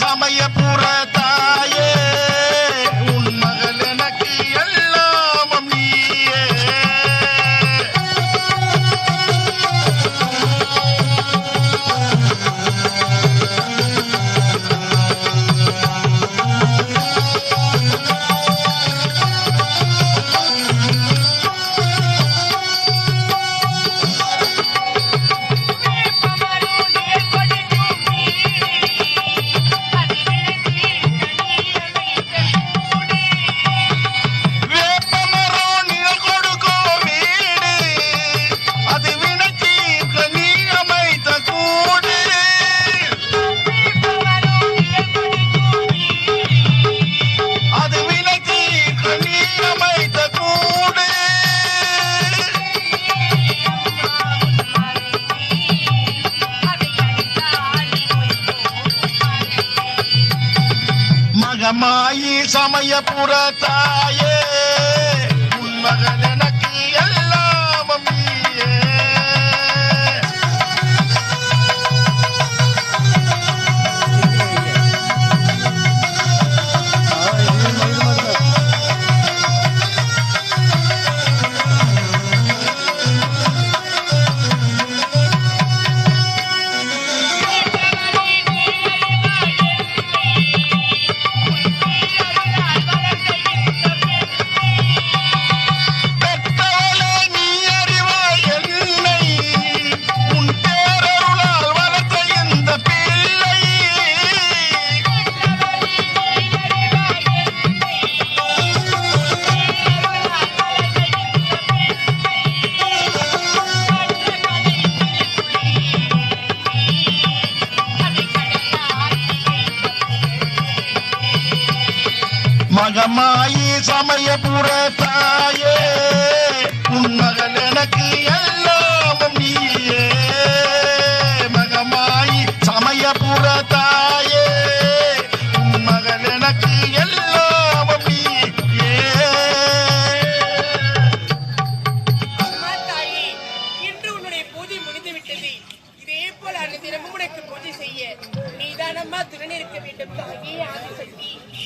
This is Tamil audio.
சமய மாயி சமயபுர தாயே உன்மகனே அகமாயி சமயபுர தாயே உன் மகள் எனக்கு அல்ல